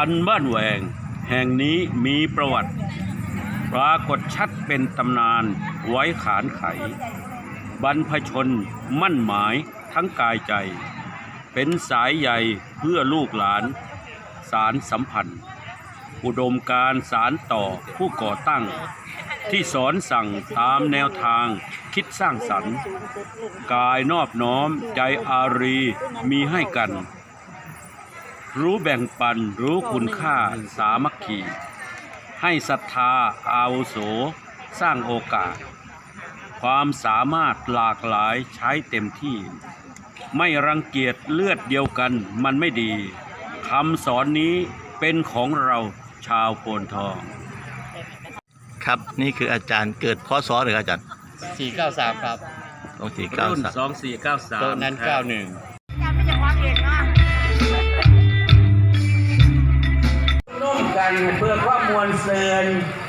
อันบ้านแหวง แห่งนี้มีประวัติ ปรากฏชัดเป็นตำนานไว้ขานไข บรรพชนมั่นหมายทั้งกายใจ เป็นสายใยเพื่อลูกหลาน สารสัมพันธ์ อุดมการสารต่อผู้ก่อตั้ง ที่สอนสั่งตามแนวทางคิดสร้างสรรค์ กายนอบน้อมใจอารีมีให้กัน รู้แบ่งปันรู้คุณค่าสามัคคี ให้ศรัทธาอาวุโส สร้างโอกาส ความสามารถหลากหลายใช้เต็มที่ ไม่รังเกียจเลือดเดียวกันมันไม่ดีคำสอนนี้เป็นของเราชาวโพนทอง ครับนี่คืออาจารย์เกิดพศหรืออาจารย์สี่เก้าสามครับสองสี่เก้ารุ่นสาม2493โต๊ะนั้นเก้าหนึ่งร่ว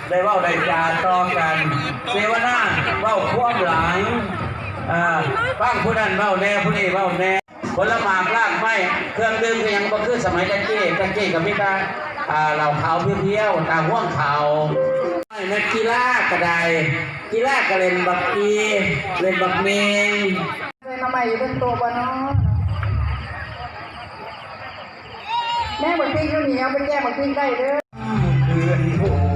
ได้เว่าได้จาต่อกันเสวนาเว้าความหลังอ่าบ้างผู้นั้นเว้าแน่ผู้นี้เว้าแน่ผลหมากลากไม้เครื่องดื่มก็ยังบ่คือสมัยตะกี้ตะกี้กับมิตาอ่าเหล่าขาวเพียวๆตาห่วงเขาไม่นักกีฬากระไดกีฬากระเล่นบักกีเล่นบักเมงเลยมาใหม่อยู่บนตัวบ่เนาะแม่บนปิ้งก็มีเอาไปแก้บนปิ้งได้เด้อ